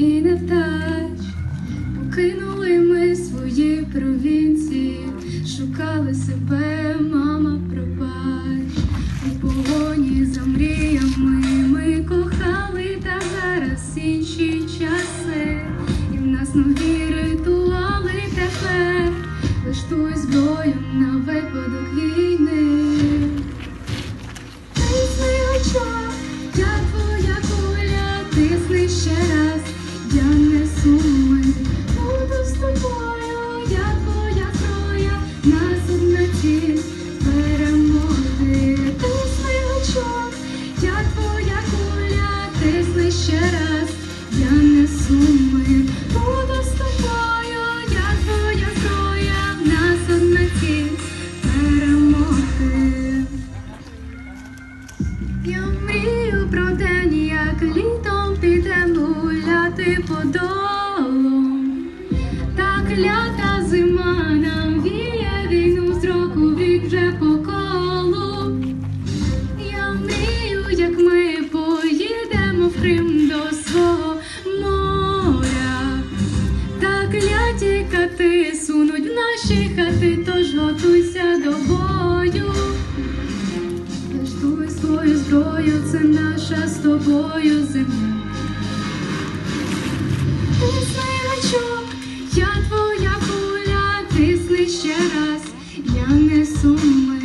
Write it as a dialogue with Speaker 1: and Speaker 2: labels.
Speaker 1: і не вдач. Покинули ми свої провінції, шукали себе, мама, пробач. У погоні за мріями ми кохали, та зараз інші часи, і в нас нові ритуали тепер. Лаштуй зброю на випадок війни. Твоя куля, тисни ще раз, я не сумую, буду з тобою, я твоя зброя, нас одна ціль перемогти. Я мрію про день, як літом підемо гуляти по долам. Та клята зима нам віє війну з року в рік вже по Крим до свого моря. Та кляті кати сунуть в наші хати, тож готуйся до бою. Лаштуй свою зброю, це наша з тобою земля. Тисни гачок, я твоя куля, тисни ще раз, я несу мир,